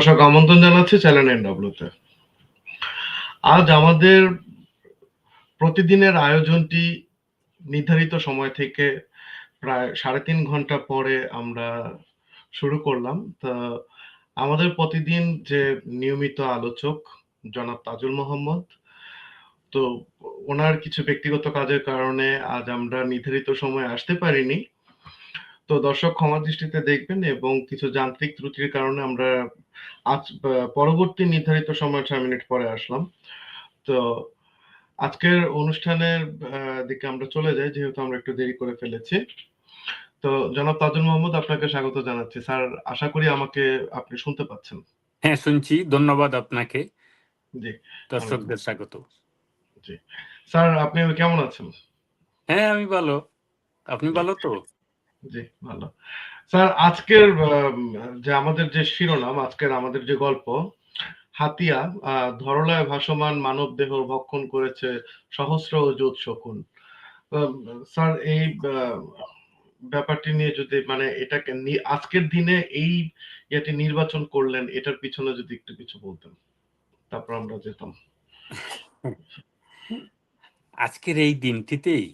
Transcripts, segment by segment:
দর্শক আমন্ত্রণ জানাচ্ছি চ্যানেল এনডব্লিউতে। আজ আমাদের প্রতিদিনের আয়োজনটি নির্ধারিত সময় থেকে প্রায় সাড়ে তিন ঘণ্টা পরে আমরা শুরু করলাম। তা আমাদের প্রতিদিন যে নিয়মিত আলোচক জনাব তাজুল মোহাম্মদ, তো ওনার কিছু ব্যক্তিগত কাজের কারণে আজ আমরা নির্ধারিত সময়ে আসতে পারিনি। তো দর্শক ক্ষমা দৃষ্টিতে দেখবেন এবং কিছু যান্ত্রিক ত্রুটির কারণে আমরা আজ পরবর্তী নির্ধারিত সময় ছয় মিনিট পরে আসলাম। তো আজকের অনুষ্ঠানের দিকে আমরা চলে যাই যেহেতু আমরা একটু দেরি করে ফেলেছি। তো জনাব তাজুল মোহাম্মদ আপনাকে স্বাগত জানাচ্ছি। স্যার আশা করি আমাকে আপনি শুনতে পাচ্ছেন। হ্যাঁ শুনছি। ধন্যবাদ আপনাকে। জি দর্শকদের স্বাগত। জি। স্যার আপনি কেমন আছেন? হ্যাঁ আমি ভালো। আপনি ভালো তো? জি ভালো। স্যার আজকের যে আমাদের যে শিরোনাম আজকের আমাদের যে গল্প হাতিয়া ধরলায় ভাসমান মানব দেহ ভক্ষণ করেছে সহস্র অযুত শকুন। স্যার এই ব্যাপারটি নিয়ে যদি মানে এটাকে আজকের দিনে এই ইয়েটি নির্বাচন করলেন এটার পিছনে যদি একটু কিছু বলতেন। তারপর আমরা যেতাম। আজকের এই দিনটিতেই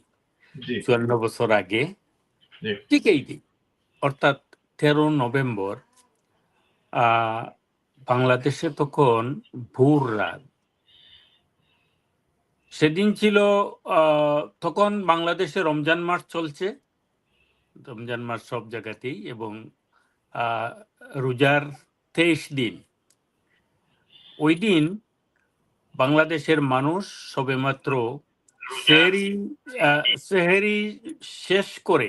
জি। চুয়ান্ন বছর আগে ঠিক এই দিন অর্থাৎ তেরো নভেম্বর বাংলাদেশে তখন ভোর রাত। সেদিন ছিল তখন বাংলাদেশে রমজান মাস চলছে। রমজান মাস সব জায়গাতেই এবং রোজার তেইশ দিন। ওই দিন বাংলাদেশের মানুষ সবেমাত্র সেহরি সেহরি শেষ করে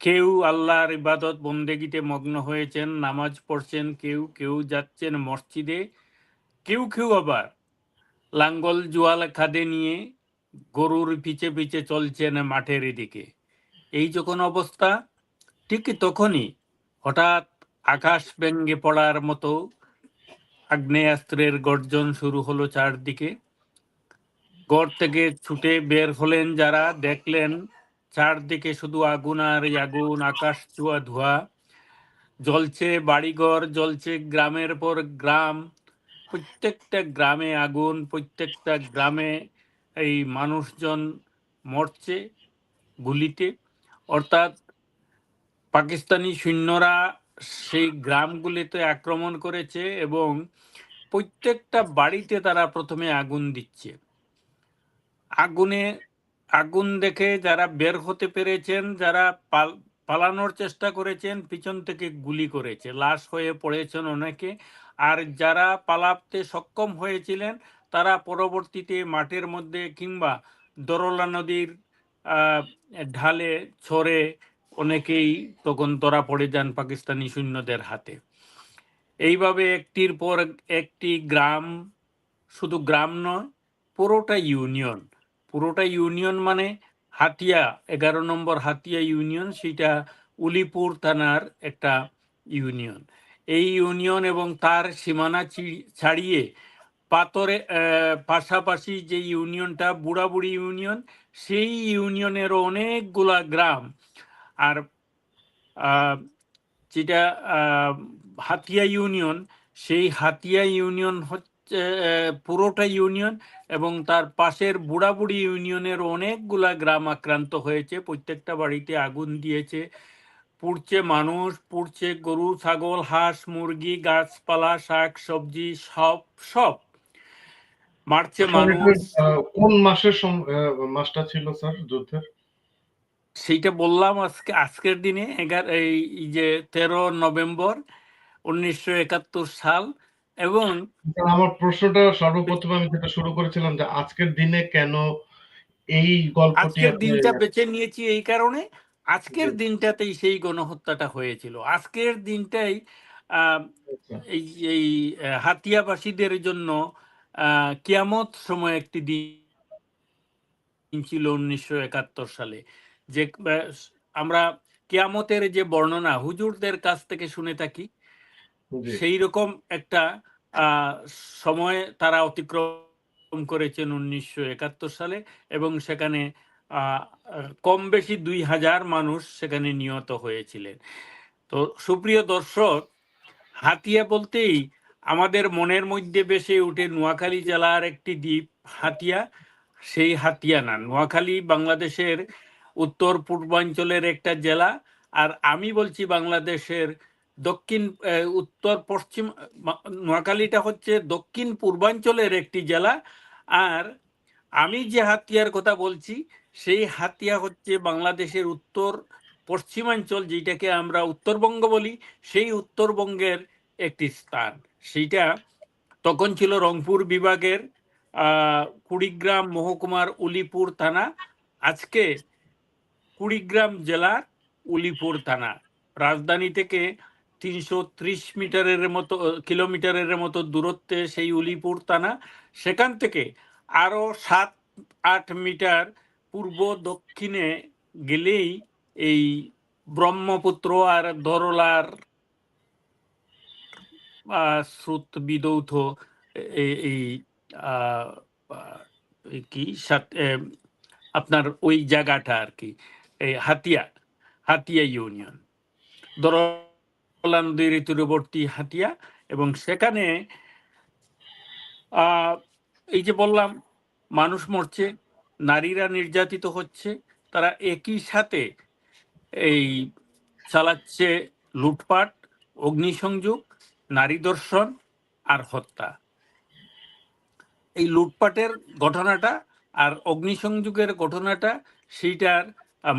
কেউ আল্লাহর ইবাদত বন্দেগিতে মগ্ন হয়েছেন, নামাজ পড়ছেন, কেউ কেউ যাচ্ছেন মসজিদে, কেউ কেউ আবার লাঙ্গল জোয়াল খাদে নিয়ে গরুর পিছে পিছে চলছেন মাঠের এদিকে। এই যখন অবস্থা, ঠিক তখনই হঠাৎ আকাশ ব্যঙ্গে পড়ার মতো আগ্নেয়াস্ত্রের গর্জন শুরু হলো চারদিকে। গড় থেকে ছুটে বের হলেন যারা, দেখলেন চারদিকে শুধু আগুন আর আগুন, আকাশ চুয়া ধোয়া। জ্বলছে বাড়িঘর, জ্বলছে গ্রামের পর গ্রাম। প্রত্যেকটা গ্রামে আগুন, প্রত্যেকটা গ্রামে এই মানুষজন মরছে গুলিতে। অর্থাৎ পাকিস্তানি সৈন্যরা সেই গ্রামগুলিতে আক্রমণ করেছে এবং প্রত্যেকটা বাড়িতে তারা প্রথমে আগুন দিচ্ছে। আগুনে আগুন দেখে যারা বের হতে পেরেছেন, যারা পাল- পালানোর চেষ্টা করেছেন, পিছন থেকে গুলি করেছে, লাশ হয়ে পড়েছেন অনেকে। আর যারা পালাতে সক্ষম হয়েছিলেন, তারা পরবর্তীতে মাঠের মধ্যে কিংবা দরলা নদীর ঢালে ছড়ে অনেকেই তখন ধরা পড়ে যান পাকিস্তানি সৈন্যদের হাতে। এইভাবে একটির পর একটি গ্রাম, শুধু গ্রাম নয়, পুরোটা ইউনিয়ন। পুরোটা ইউনিয়ন মানে হাতিয়া, এগারো নম্বর হাতিয়া ইউনিয়ন সেটা উলিপুর থানার একটা ইউনিয়ন। এই ইউনিয়ন এবং তার সীমানা ছাড়িয়ে পাতরে পাশাপাশি যে ইউনিয়নটা বুড়াবুড়ি ইউনিয়ন, সেই ইউনিয়নের অনেকগুলা গ্রাম। আর যেটা হাতিয়া ইউনিয়ন, সেই হাতিয়া ইউনিয়ন পুরোটা ইউনিয়ন এবং তার পাশের বুড়াবুড়ি ইউনিয়নের অনেকগুলা গ্রাম আক্রান্ত হয়েছে। প্রত্যেকটা বাড়িতে আগুন দিয়েছে। পুড়ছে মানুষ পুড়ছে গরু ছাগল হাঁস মুরগি গাছপালা শাক সবজি সব সব। মারছে মানুষ। কোন মাসের মাসটা ছিল স্যার যুদ্ধের? সেইটা বললাম আজকে আজকের দিনে এগারো এই এই যে তেরো নভেম্বর উনিশশো একাত্তর সাল। এবং আমার প্রশ্নটা সর্বপ্রথম আমি যেটা শুরু করেছিলাম যে আজকের দিনে কেন এই গল্পটি আজকের দিনটা বেছে নিয়েছি এই কারণে আজকের দিনটাতেই সেই গণহত্যাটা হয়েছিল। আজকের দিনটাই আচ্ছা, এই এই হাতিয়াবাসীদের জন্য আহ, কিয়ামত সময় একটি দিন ছিল উনিশশো একাত্তর সালে। যে আমরা কিয়ামতের যে বর্ণনা হুজুরদের কাছ থেকে শুনে থাকি সেই রকম একটা সময় তারা অতিক্রম করেছেন উনিশশো একাত্তর সালে এবং সেখানে কম বেশি দুই হাজার মানুষ সেখানে নিহত হয়েছিলেন। তো সুপ্রিয় দর্শক, হাতিয়া বলতেই আমাদের মনের মধ্যে বেশে উঠে নোয়াখালী জেলার একটি দ্বীপ, হাতিয়া। সেই হাতিয়া না, নোয়াখালী বাংলাদেশের উত্তর পূর্বাঞ্চলের একটা জেলা। আর আমি বলছি বাংলাদেশের দক্ষিণ উত্তর, পশ্চিম নোয়াখালীটা হচ্ছে দক্ষিণ পূর্বাঞ্চলের একটি জেলা। আর আমি যে হাতিয়ার কথা বলছি, সেই হাতিয়া হচ্ছে বাংলাদেশের উত্তর পশ্চিমাঞ্চল যেটাকে আমরা উত্তরবঙ্গ বলি। সেই উত্তরবঙ্গের একটি স্থান। সেইটা তখন ছিল রংপুর বিভাগের কুড়িগ্রাম মহকুমার উলিপুর থানা। আজকে কুড়িগ্রাম জেলার উলিপুর থানা। রাজধানী থেকে তিনশো ত্রিশ মিটারের মতো কিলোমিটারের মতো দূরত্বে সেই উলিপুর থানা সেখান থেকে আরও সাত আট মিটার পূর্ব দক্ষিণে গেলেই এই ব্রহ্মপুত্র আর ধরলার আহ, স্রোত বিদৌথ এই কি আপনার ওই জায়গাটা আর কি এই হাতিয়া হাতিয়া ইউনিয়ন। দরলা নদীর তীরবর্তী হাতিয়া এবং সেখানে এই যে বললাম, মানুষ মরছে, নারীরা নির্যাতিত হচ্ছে, তারা একই সাথে এই চালাচ্ছে লুটপাট, অগ্নিসংযোগ, নারী দর্শন আর হত্যা। এই লুটপাটের ঘটনাটা আর অগ্নিসংযোগের ঘটনাটা সেইটার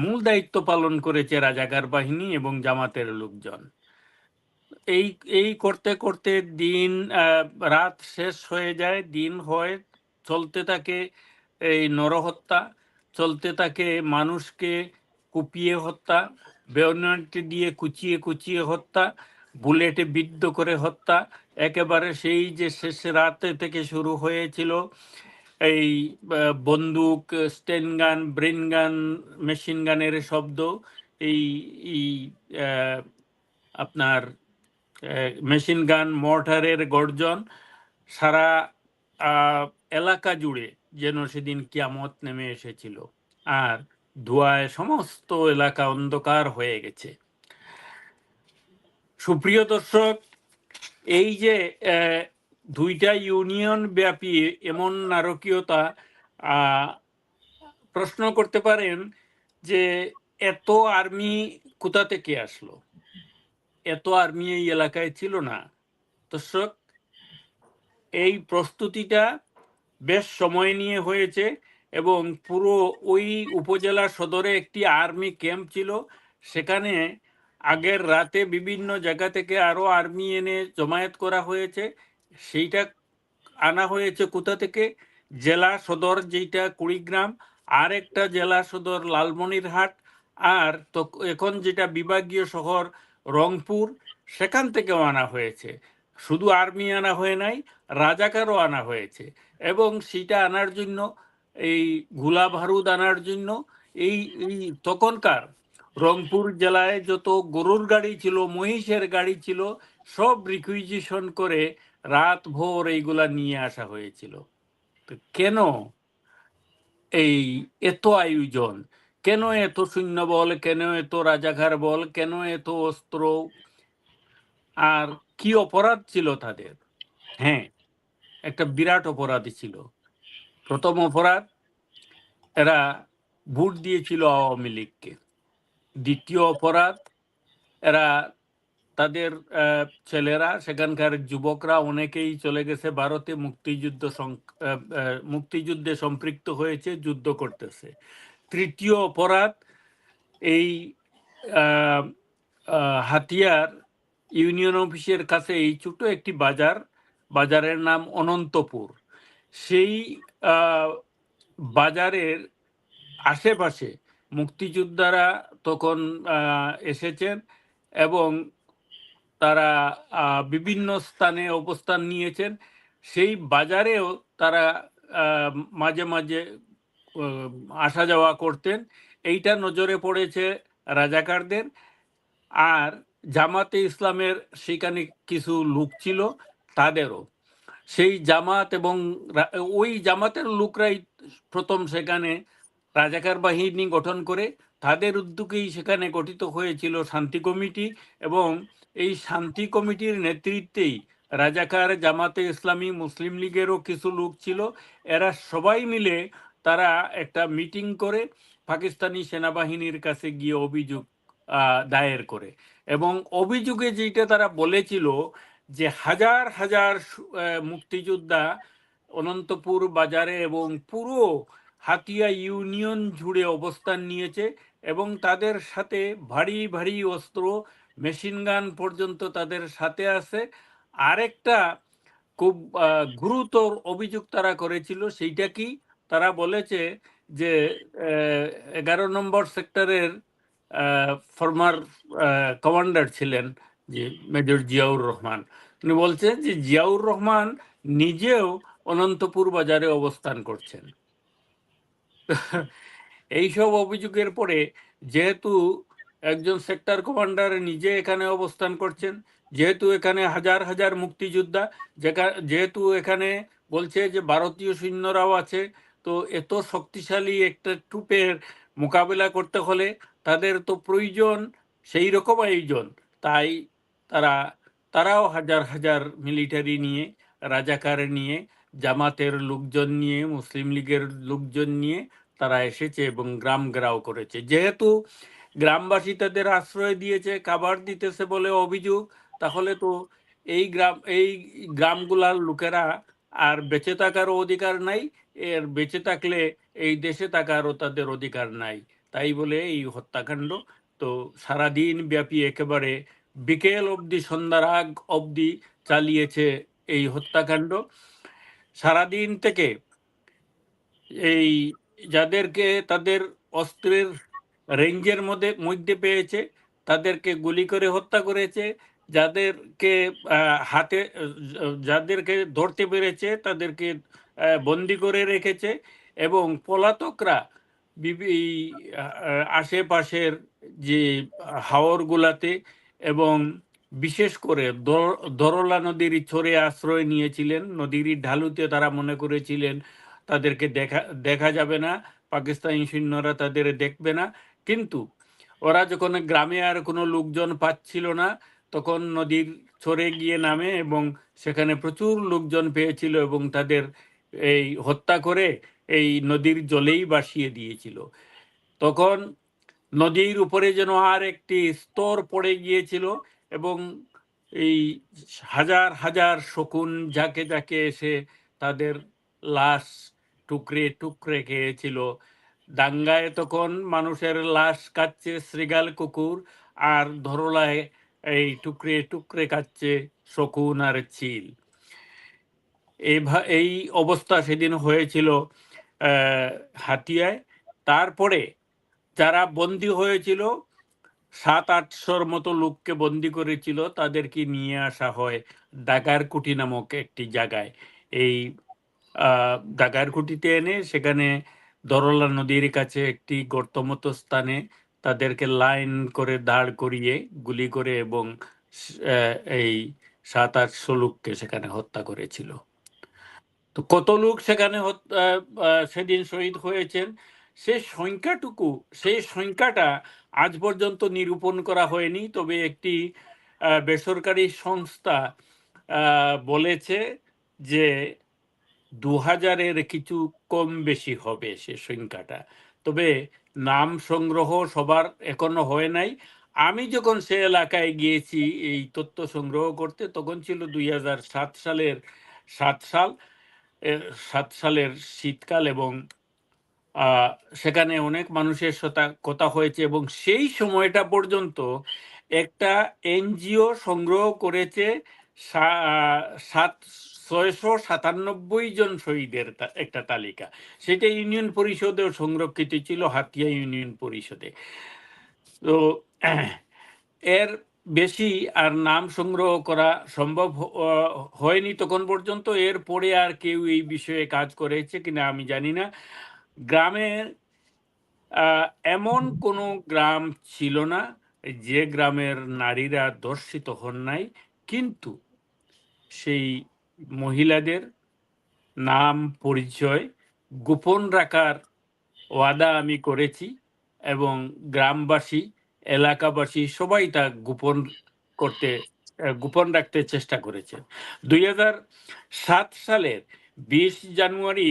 মূল দায়িত্ব পালন করেছে রাজাকার বাহিনী এবং জামাতের লোকজন। এই এই করতে করতে দিন রাত শেষ হয়ে যায়, দিন হয় চলতে থাকে এই নরহত্যা, চলতে থাকে মানুষকে কুপিয়ে হত্যা বেয়নেট দিয়ে কুচিয়ে কুচিয়ে হত্যা, বুলেটে বিদ্ধ করে হত্যা, একেবারে সেই যে শেষ রাতে থেকে শুরু হয়েছিল, এই বন্দুক, স্টেন গান, ব্রেন গান, মেশিন গানের শব্দ, এই আপনার মেশিন গান, মর্টারের গর্জন, সারা এলাকা জুড়ে যেন সেদিন কিয়ামত নেমে এসেছিল। আর ধোঁয়ায় সমস্ত এলাকা অন্ধকার হয়ে গেছে। সুপ্রিয় দর্শক, এই যে দুইটা ইউনিয়ন ব্যাপী এমন নারকীয়তা প্রশ্ন করতে পারেন যে, এত আর্মি কোথা থেকে আসলো? এত আর্মি এই এলাকায় ছিল না। দর্শক, এই প্রস্তুতিটা বেশ সময় নিয়ে হয়েছে এবং পুরো ওই উপজেলা সদরে একটি আর্মি ক্যাম্প ছিল। সেখানে আগের রাতে বিভিন্ন জায়গা থেকে আরও আর্মি এনে জমায়েত করা হয়েছে। সেইটা আনা হয়েছে কোথা থেকে? জেলা সদর যেটা কুড়িগ্রাম আর একটা জেলা সদর লালমনিরহাট। আর এখন যেটা বিভাগীয় শহর রংপুর, সেখান থেকেও আনা হয়েছে। শুধু আর্মি আনা হয়ে নাই, রাজাকারও আনা হয়েছে। এবং সেটা আনার জন্য, এই গোলা ভারুদ আনার জন্য, এই তখনকার রংপুর জেলায় যত গরুর গাড়ি ছিল, মহিষের গাড়ি ছিল, সব রিকুইজিশন করে রাত ভোর এইগুলা নিয়ে আসা হয়েছিল। কেন এই এত আয়োজন? কেন এত শূন্য বল? কেন এত রাজাঘার বল? কেন এত অস্ত্র? আর কি অপরাধ ছিল তাদের? হ্যাঁ একটা বিরাট অপরাধী ছিল। প্রথম অপরাধ, এরা ভোট দিয়েছিল আওয়ামী লীগকে। দ্বিতীয় অপরাধ, এরা তাদের ছেলেরা, সেখানকার যুবকরা অনেকেই চলে গেছে ভারতে, মুক্তিযুদ্ধ মুক্তিযুদ্ধে সম্পৃক্ত হয়েছে, যুদ্ধ করতেছে। তৃতীয় অপরাধ, এই হাতিয়ার ইউনিয়ন অফিসের কাছে এই ছোট একটি বাজার, বাজারের নাম অনন্তপুর। সেই বাজারের আশেপাশে মুক্তিযোদ্ধারা তখন এসেছেন এবং তারা বিভিন্ন স্থানে অবস্থান নিয়েছেন। সেই বাজারেও তারা মাঝে মাঝে আসা যাওয়া করতেন। এইটা নজরে পড়েছে রাজাকারদের। আর জামাতে ইসলামের সেখানে কিছু লোক ছিল তাদেরও। সেই জামাত এবং ওই জামাতের লোকরাই প্রথম সেখানে রাজাকার বাহিনী গঠন করে তাদের উদ্যোগেই সেখানে গঠিত হয়েছিল শান্তি কমিটি এবং এই শান্তি কমিটির নেতৃত্বেই রাজাকার জামাতে ইসলামী মুসলিম লীগেরও কিছু লোক ছিল। এরা সবাই মিলে তারা একটা মিটিং করে পাকিস্তানি সেনাবাহিনীর কাছে গিয়ে অভিযোগ দায়ের করে। এবং অভিযোগে যেটা তারা বলেছিল যে হাজার হাজার মুক্তিযোদ্ধা অনন্তপুর বাজারে এবং পুরো হাতিয়া ইউনিয়ন জুড়ে অবস্থান নিয়েছে এবং তাদের সাথে ভারী ভারী অস্ত্র, মেশিন গান পর্যন্ত তাদের সাথে আছে। আরেকটা খুব গুরুতর অভিযোগ তারা করেছিল সেইটা কি? তারা বলেছে যে এগারো নম্বর সেক্টরের ফর্মার কমান্ডার ছিলেন যে মেজর জিয়াউর রহমান। উনি বলছেন যে জিয়াউর রহমান নিজেও অনন্তপুর বাজারে অবস্থান করছেন। এইসব অভিযোগের পরে যেহেতু একজন সেক্টর কমান্ডার নিজে এখানে অবস্থান করছেন, যেহেতু এখানে হাজার হাজার মুক্তিযোদ্ধা যেহেতু এখানে বলছে যে ভারতীয় সৈন্যরাও আছে তো এত শক্তিশালী একটা ট্রুপের মোকাবেলা করতে হলে তাদের তো প্রয়োজন সেই রকম আয়োজন। তাই তারা, তারাও হাজার হাজার মিলিটারি নিয়ে, রাজাকার নিয়ে, জামাতের লোকজন নিয়ে, মুসলিম লীগের লোকজন নিয়ে তারা এসেছে এবং গ্রাম গ্রাও করেছে। যেহেতু গ্রামবাসী তাদের আশ্রয় দিয়েছে, খাবার দিতেছে বলে অভিযোগ, তাহলে তো এই গ্রাম, এই গ্রামগুলার লোকেরা আর বেঁচে থাকারও অধিকার নাই, এর বেঁচে থাকলে এই দেশে থাকারও তাদের অধিকার নাই। তাই বলে এই হত্যাকাণ্ড। তো সারাদিন ব্যাপী একেবারে বিকেল অবধি, সন্ধ্যার আগ অবধি চালিয়েছে এই হত্যাকাণ্ড। সারাদিন থেকে এই যাদেরকে তাদের অস্ত্রের রেঞ্জের মধ্যে মধ্যে পেয়েছে, তাদেরকে গুলি করে হত্যা করেছে যাদেরকে হাতে যাদেরকে ধরতে পেরেছে, তাদেরকে বন্দি করে রেখেছে এবং পলাতকরা আশেপাশের যে হাওরগুলাতে এবং বিশেষ করে দরলা নদীর চরে আশ্রয় নিয়েছিলেন। নদীর ঢালুতে তারা মনে করেছিলেন, তাদেরকে দেখা দেখা যাবে না, পাকিস্তানি সৈন্যরা তাদের দেখবে না। কিন্তু ওরা যখন গ্রামে আর কোনো লোকজন পাচ্ছিল না তখন নদীর চরে গিয়ে নামে এবং সেখানে প্রচুর লোকজন পেয়েছিল এবং তাদের এই হত্যা করে এই নদীর জলেই বাসিয়ে দিয়েছিল। তখন নদীর উপরে যেন আর একটি স্তর পড়ে গিয়েছিল এবং এই হাজার হাজার শকুন যাকে যাকে এসে তাদের লাশ টুকরে টুকরে খেয়েছিল। দাঙ্গায় তখন মানুষের লাশ কাচ্ছে শ্রীগাল কুকুর আর ধরলায় এই টুকরে টুকরে কাচ্ছে শকুন আর চিল এই অবস্থা সেদিন হয়েছিল হাতিয়ায় তারপরে যারা বন্দি হয়েছিল সাত আটশোর মতো লোককে বন্দি করেছিল, তাদেরকে নিয়ে আসা হয় দাগারকুটি নামক একটি জায়গায়। এই দাগারকুটিতে এনে সেখানে দরলা নদীর কাছে একটি গর্তমতো স্থানে তাদেরকে লাইন করে দাঁড় করিয়ে, গুলি করে এবং এই সাত আটশো লোককে সেখানে হত্যা করেছিল। তো কত লোক সেখানে সেদিন শহীদ হয়েছেন? সে সংখ্যাটুকু, সেই সংখ্যাটা আজ পর্যন্ত নিরূপণ করা হয়নি, তবে একটি বেসরকারি সংস্থা বলেছে যে দু হাজারের কিছু কম বেশি হবে সে সংখ্যাটা। তবে নাম সংগ্রহ সবার এখনও হয় নাই। আমি যখন সে এলাকায় গিয়েছি, এই তথ্য সংগ্রহ করতে, তখন ছিল দুই সাত সালের সাত সাল। সাত সালের শীতকাল এবং সেখানে অনেক মানুষের সাথে কথা হয়েছে এবং সেই সময়টা পর্যন্ত একটা এনজিও সংগ্রহ করেছে সাত ছয়শো সাতানব্বই জন শহীদের একটা তালিকা। সেটা ইউনিয়ন পরিষদেও সংরক্ষিত ছিল, হাতিয়া ইউনিয়ন পরিষদে। তো, এর বেশি আর নাম সংগ্রহ করা সম্ভব হয়নি তখন পর্যন্ত। এর পরে আর কেউ এই বিষয়ে কাজ করেছে কিনা আমি জানি না। গ্রামের এমন কোনো গ্রাম ছিল না যে গ্রামের নারীরা দর্শিত হন নাই। কিন্তু সেই মহিলাদের নাম পরিচয় গোপন রাখার ওয়াদা আমি করেছি এবং গ্রামবাসী, এলাকাবাসী সবাই তা গোপন করতে গোপন রাখতে চেষ্টা করেছে। দুই সাত সালের বিশ জানুয়ারি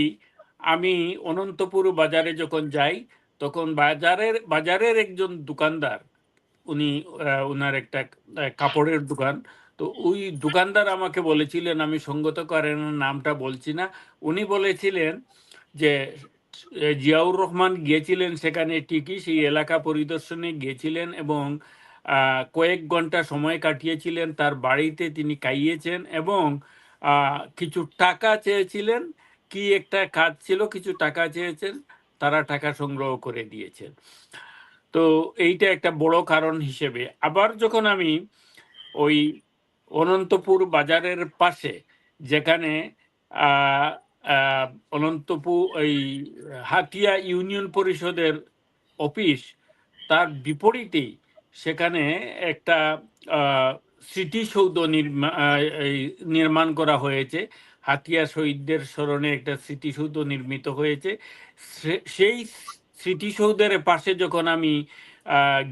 আমি অনন্তপুর বাজারে যখন যাই, তখন বাজারের বাজারের একজন দোকানদার, উনি ওনার একটা কাপড়ের দোকান তো ওই দোকানদার আমাকে বলেছিলেন, আমি সঙ্গত কারণে নামটা বলছি না। উনি বলেছিলেন যে জিয়াউর রহমান গিয়েছিলেন সেখানে ঠিকই, সেই এলাকা পরিদর্শনে গিয়েছিলেন এবং কয়েক ঘণ্টা সময় কাটিয়েছিলেন, তার বাড়িতে তিনি খাইয়েছেন এবং কিছু টাকা চেয়েছিলেন, কি একটা কাজ ছিল, কিছু টাকা চেয়েছেন, তারা টাকা সংগ্রহ করে দিয়েছেন। তো এইটা একটা বড় কারণ হিসেবে। আবার যখন আমি ওই অনন্তপুর বাজারের পাশে, যেখানে অনন্তপুর ওই হাতিয়া ইউনিয়ন পরিষদের অফিস, তার বিপরীতেই সেখানে একটা স্মৃতিসৌধ নির্মা- এই নির্মাণ করা হয়েছে। হাতিয়া শহীদদের স্মরণে একটা স্মৃতিসৌধ নির্মিত হয়েছে। সেই স্মৃতিসৌধের পাশে যখন আমি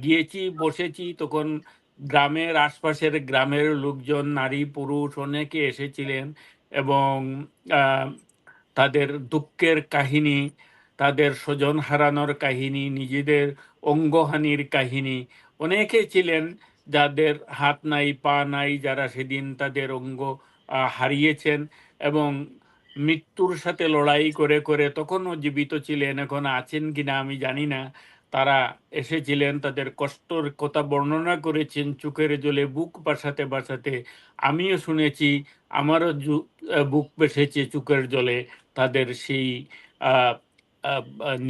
গিয়েছি, বসেছি, তখন গ্রামের আশপাশের গ্রামের লোকজন, নারী, পুরুষ অনেকে এসেছিলেন এবং তাদের দুঃখের কাহিনী, তাদের স্বজন হারানোর কাহিনী, নিজেদের অঙ্গহানির কাহিনী অনেকে ছিলেন যাদের হাত নাই, পা নাই, যারা সেদিন তাদের অঙ্গ হারিয়েছেন এবং মৃত্যুর সাথে লড়াই করে করে তখনও জীবিত ছিলেন, এখন আছেন কিনা আমি জানি না। তারা এসেছিলেন, তাদের কষ্টর কথা বর্ণনা করেছেন, চোখের জলে বুক বাসাতে বাসাতে। আমিও শুনেছি, আমারও বুক বেসেছে চোখের জলে। তাদের সেই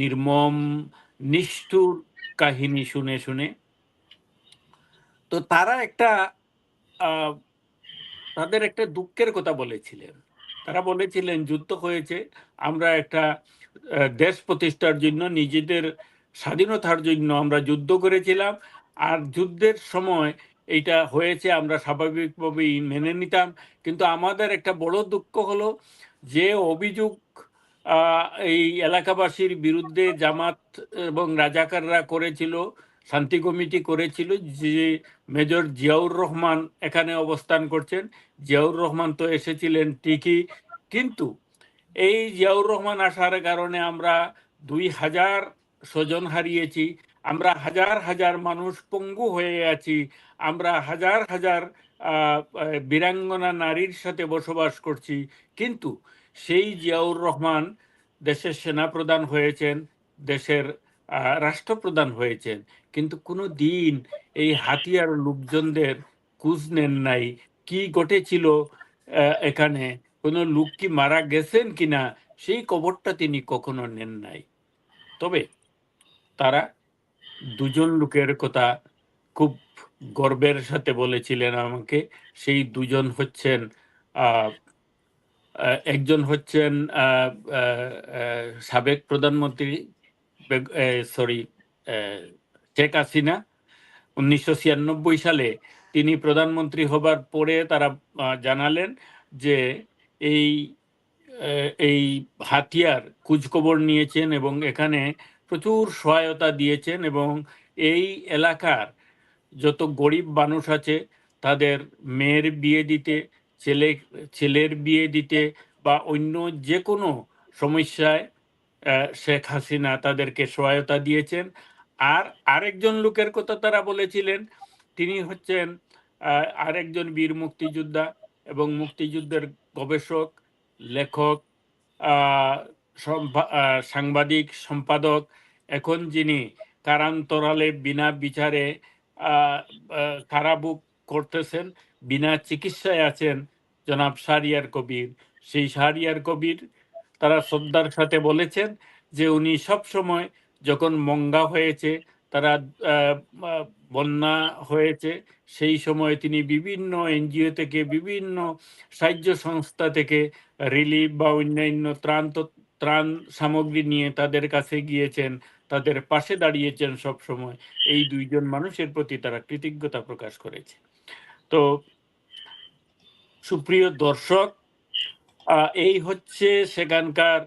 নির্মম, নিষ্ঠুর কাহিনী শুনে শুনে। তো তারা একটা তাদের একটা দুঃখের কথা বলেছিলেন। তারা বলেছিলেন, যুদ্ধ হয়েছে, আমরা একটা দেশ প্রতিষ্ঠার জন্য নিজেদের স্বাধীনতার জন্য আমরা যুদ্ধ করেছিলাম আর যুদ্ধের সময় এইটা হয়েছে, আমরা স্বাভাবিকভাবেই মেনে নিতাম। কিন্তু আমাদের একটা বড় দুঃখ হলো যে অভিযোগ এই এলাকাবাসীর বিরুদ্ধে জামাত এবং রাজাকাররা করেছিল, শান্তি কমিটি করেছিল যে মেজর জিয়াউর রহমান এখানে অবস্থান করছেন। জিয়াউর রহমান তো এসেছিলেন ঠিকই, কিন্তু এই জিয়াউর রহমান আসার কারণে আমরা দুই হাজার স্বজন হারিয়েছি, আমরা হাজার হাজার মানুষ পঙ্গু হয়ে আছি, আমরা হাজার হাজার বীরাঙ্গনা নারীর সাথে বসবাস করছি। কিন্তু সেই জিয়াউর রহমান দেশের সেনাপ্রধান হয়েছেন, দেশের রাষ্ট্রপ্রধান হয়েছেন। কিন্তু কোনো দিন এই হাতিয়ার লোকজনদের খোঁজ নেন নাই। কি ঘটেছিল এখানে? কোনো লোক কি মারা গেছেন কিনা? সেই খবরটা তিনি কখনো নেন নাই। তবে তারা দুজন লোকের কথা খুব গর্বের সাথে বলেছিলেন আমাকে। সেই দুজন হচ্ছেন একজন হচ্ছেন সাবেক প্রধানমন্ত্রী সরি শেখ হাসিনা। উনিশশো ছিয়ানব্বই সালে তিনি প্রধানমন্ত্রী হবার পরে তারা জানালেন যে এই এই হাতিয়ার খোঁজখবর নিয়েছেন এবং এখানে প্রচুর সহায়তা দিয়েছেন এবং এই এলাকার যত গরিব মানুষ আছে, তাদের মেয়ের বিয়ে দিতে, ছেলে, ছেলের বিয়ে দিতে বা অন্য যে কোনো সমস্যায় শেখ হাসিনা তাদেরকে সহায়তা দিয়েছেন। আর আরেকজন লোকের কথা তারা বলেছিলেন, তিনি হচ্ছেন আরেকজন বীর মুক্তিযোদ্ধা এবং মুক্তিযুদ্ধের গবেষক, লেখক সাংবাদিক, সম্পাদক এখন যিনি কারান্তরালে বিনা বিচারে আহ, করতেছেন বিনা চিকিৎসায় আছেন জনাব শাহরিয়ার কবির। সেই শাহরিয়ার কবির তারা শ্রদ্ধার সাথে বলেছেন যে উনি সব সময় যখন মঙ্গা হয়েছে তারা বন্যা হয়েছে সেই সময় তিনি বিভিন্ন এনজিও থেকে বিভিন্ন সাহায্য সংস্থা থেকে রিলিফ বা অন্যান্য ত্রাণ ত্রাণ সামগ্রী নিয়ে তাদের কাছে গিয়েছেন। তাদের পাশে দাঁড়িয়েছেন সব সময় এই দুইজন মানুষের প্রতি তারা কৃতজ্ঞতা প্রকাশ করেছে। তো সুপ্রিয় দর্শক এই হচ্ছে সেখানকার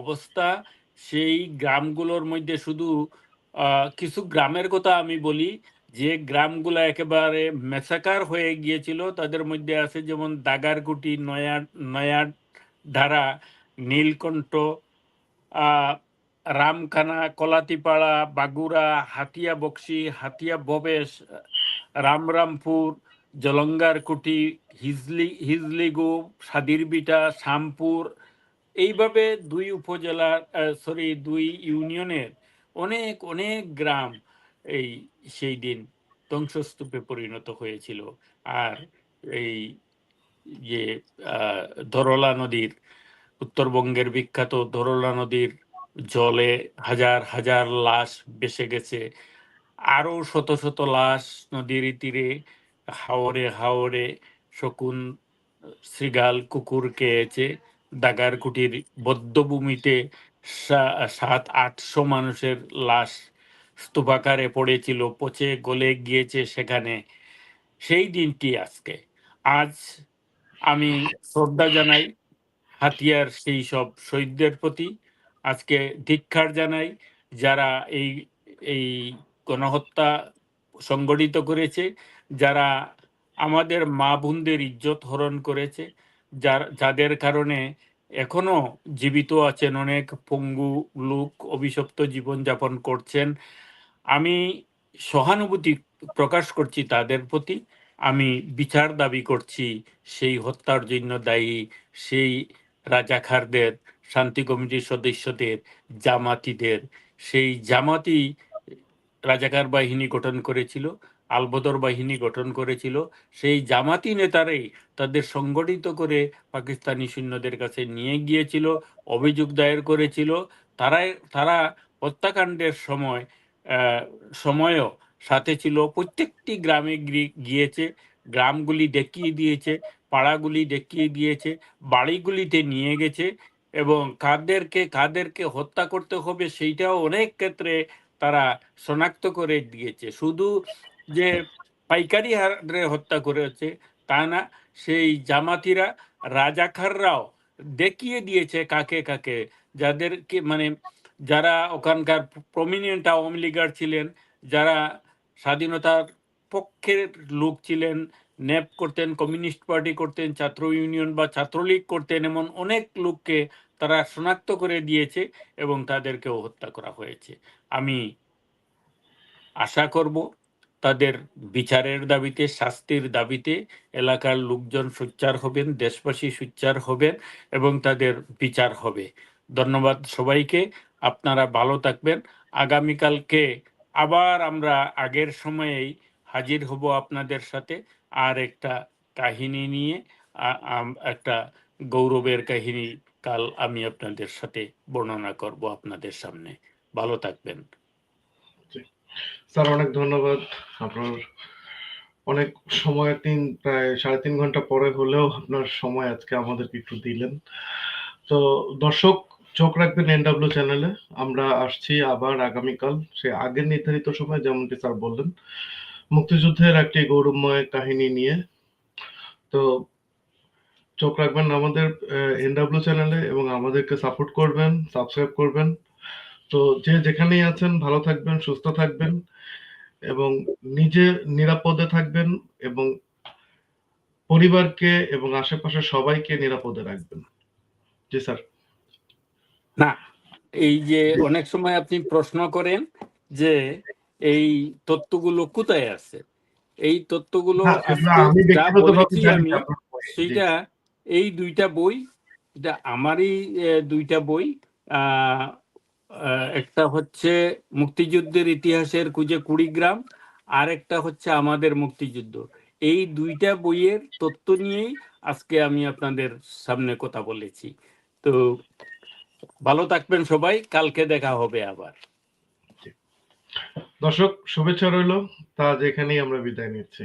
অবস্থা। সেই গ্রামগুলোর মধ্যে শুধু কিছু গ্রামের কথা আমি বলি। যে গ্রামগুলো একেবারে মেসাকার হয়ে গিয়েছিল, তাদের মধ্যে আছে যেমন দাগারকুটি, নয়া নয়া ধারা, নীলকণ্ঠ রামখানা, কলাতিপাড়া, বাগুড়া হাতিয়া বক্সি হাতিয়া ববেশ রামরামপুর, জলঙ্গারকুটি, হিজলি, হিজলিগু, সাদিরবিটা শামপুর এইভাবে দুই উপজেলা সরি দুই ইউনিয়নের অনেক অনেক গ্রাম এই সেই দিন ধ্বংসস্তূপে পরিণত হয়েছিল। আর এই যে ধরলা নদীর, উত্তরবঙ্গের বিখ্যাত ধরলা নদীর জলে হাজার হাজার লাশ ভেসে গেছে। আরও শত শত লাশ নদীর তীরে হাওরে হাওরে শকুন, শৃগাল, কুকুর খেয়েছে। দাগারকুটির বদ্ধভূমিতে সাত, আটশো মানুষের লাশ স্তূপাকারে পড়েছিল, পচে গলে গিয়েছে সেখানে। সেই দিনটি আজকে। আজ আমি শ্রদ্ধা জানাই হাতিয়ার সেই সব শহীদদের প্রতি। আজকে ধিক্ষার জানাই যারা এই এই গণহত্যা সংগঠিত করেছে, যারা আমাদের মা বোনদের ইজ্জত হরণ করেছে, যার, যাদের কারণে এখনও জীবিত আছেন অনেক পঙ্গু লোক অভিশপ্ত জীবনযাপন করছেন। আমি সহানুভূতি প্রকাশ করছি তাদের প্রতি। আমি বিচার দাবি করছি সেই হত্যার জন্য দায়ী, সেই রাজাখারদের শান্তি কমিটির সদস্যদের, জামাতিদের। সেই জামাতি রাজাকার বাহিনী গঠন করেছিল, আলবদর বাহিনী গঠন করেছিল। সেই জামাতি নেতারাই তাদের সংগঠিত করে পাকিস্তানি সৈন্যদের কাছে নিয়ে গিয়েছিল, অভিযোগ দায়ের করেছিল। তারাই, তারা হত্যাকাণ্ডের সময় সময়ও সাথে ছিল। প্রত্যেকটি গ্রামে গিয়েছে। গ্রামগুলি দেখিয়ে দিয়েছে, পাড়াগুলি দেখিয়ে দিয়েছে, বাড়িগুলিতে নিয়ে গেছে এবং কাদেরকে কাদেরকে হত্যা করতে হবে সেইটাও অনেক ক্ষেত্রে তারা শনাক্ত করে দিয়েছে। শুধু যে পাইকারি হারে হত্যা করেছে তা না, সেই জামাতিরা রাজাখাররাও দেখিয়ে দিয়েছে কাকে কাকে। যাদেরকে মানে যারা ওখানকার প্রমিনেন্ট আওয়ামী লীগার ছিলেন, যারা স্বাধীনতার পক্ষের লোক ছিলেন, ন্যাপ করতেন, কমিউনিস্ট পার্টি করতেন, ছাত্র ইউনিয়ন বা ছাত্রলীগ করতেন এমন অনেক লোককে তারা শনাক্ত করে দিয়েছে এবং তাদেরকেও হত্যা করা হয়েছে। আমি আশা করব তাদের বিচারের দাবিতে, শাস্তির দাবিতে এলাকার লোকজন সোচ্চার হবেন, দেশবাসী সোচ্চার হবেন এবং তাদের বিচার হবে। ধন্যবাদ সবাইকে। আপনারা ভালো থাকবেন। আগামীকালকে আবার আমরা আগের সময়েই হাজির হব আপনাদের সাথে। আর একটা কাহিনী নিয়ে একটা গৌরবের কাহিনী কাল আমি আপনাদের সাথে বর্ণনা করব আপনাদের সামনে। ভালো থাকবেন। স্যার, অনেক ধন্যবাদ। আপনার অনেক সময়, তিন, প্রায় সাড়ে তিন ঘণ্টা পরে হলেও আপনার সময় আজকে আমাদেরকে একটু দিলেন। তো দর্শক, চোখ রাখবেন এনডাব্লিউ চ্যানেলে আমরা আসছি আবার আগামীকাল। সে আগের নির্ধারিত সময় যেমনটি স্যার বললেন মুক্তিযুদ্ধের একটি গৌরবময় কাহিনী নিয়ে। তো চোখ রাখবেন আমাদের এনডাব্লিউ চ্যানেলে এবং আমাদেরকে সাপোর্ট করবেন সাবস্ক্রাইব করবেন। তো যে যেখানেই আছেন, ভালো থাকবেন, সুস্থ থাকবেন এবং নিজে নিরাপদে থাকবেন এবং পরিবারকে এবং আশেপাশের সবাইকে নিরাপদে রাখবেন। জি, স্যার। না, এই যে অনেক সময় আপনি প্রশ্ন করেন যে এই তত্ত্বগুলো কোথায় আছে? এই তত্ত্বগুলো সেটা এই দুইটা বই এটা আমারই দুইটা বই একটা হচ্ছে মুক্তিযুদ্ধের ইতিহাসের খুঁজে কুড়িগ্রাম আর একটা হচ্ছে আমাদের মুক্তিযুদ্ধ। এই দুইটা বইয়ের তত্ত্ব নিয়েই আজকে আমি আপনাদের সামনে কথা বলেছি। তো ভালো থাকবেন সবাই কালকে দেখা হবে আবার। দর্শক শুভেচ্ছা রইল। তা যেখানেই আমরা বিদায় নিচ্ছি।